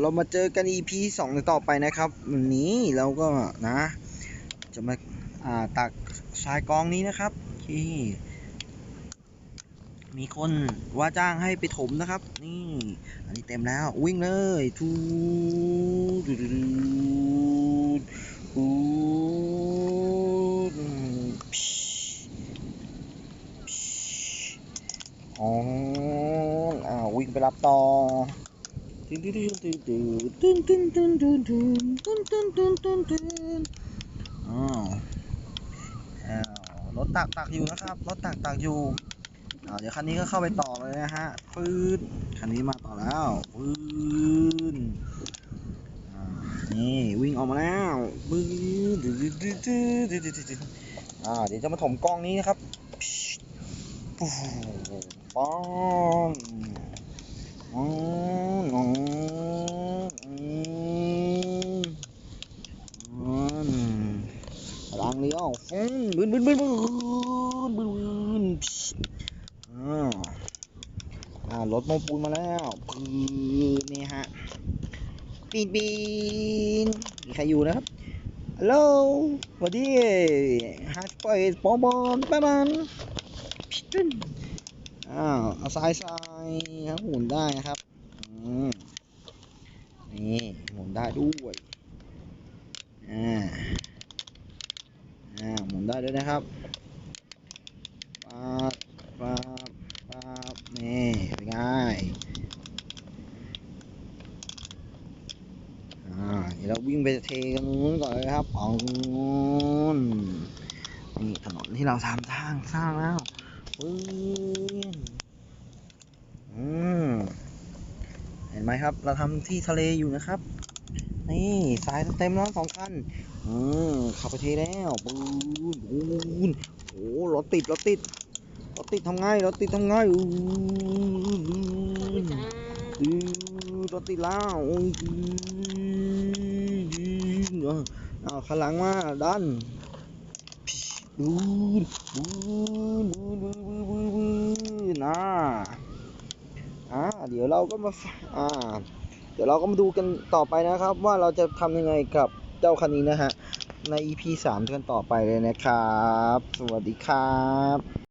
เรามาเจอกัน EP สองในต่อไปนะครับวันนี้เราก็นะ จะมาอ่าตักทรายกองนี้นะครับที่ มีคนว่าจ้างให้ไปถมนะครับ นี่ อันนี้เต็มแล้ววิ่งเลยทูดูดูดูดูอ๋ออ่าวิ่งไปรับต่อ ตึ้นตึ้นตึ้นตึ้นตึ้นตึ้นตึ้นตึ้นตึ้นตึ้นตึ้นตึ้นตึ้นตึ้นอ้าวอ้าวรถตักตักอยู่นะครับ รถตักตักอยู่อ่าเดี๋ยวคันนี้ก็เข้าไปต่อเลยนะฮะปืนคันนี้มาต่อแล้วปืนอ่านี่วิ่งออกมาแล้วปืนดืดดืดดืดดืดดืดอ่าเดี๋ยวจะมาถมกล้องนี้นะครับปูป้องอืมอืมอืม ล้างเลี้ยวบึ้นบึ้นบึ้นบึ้นบึ้นบึ้นอ่าอ่ารถโมปูนมาแล้วปืนนี่ฮะปีนปีนมีใครอยู่นะครับฮัลโหลสวัสดีฮัทไปปอบอลไปมันพิตึ้นอ้าวเอาสายสายครับหมุนได้นะครับอืมนี่หมุนได้ด้วย อ่า อ่า หมุน ได้ด้วยนะครับปาปาดครับนี่เป็นไงอ่าเดี๋ยวเราวิ่งไปเทกันนู้นก่อนเลยครับอ๋อนี่ถนนที่เราทำทางสร้างแล้วปึ้งอืมเห็นไหมครับ เราทำที่ทะเลอยู่นะครับ นี่สายเต็มแล้วสองคัน อืมขับไปเทแล้วปืนปูนโอ้รถติดรถติดรถติดทำไงรถติดทำไงอู้อู้รถติดแล้วเอาขลังมาดันบูนบูนบูนบูนบูนบูนบูนนะอ่าเดี๋ยวเราก็มาอ่าเดี๋ยวเราก็มาดูกันต่อไปนะครับ ว่าเราจะทำยังไงกับ เจ้าคันนี้นะฮะ ใน EP 3 กันต่อไปเลยนะครับ สวัสดีครับ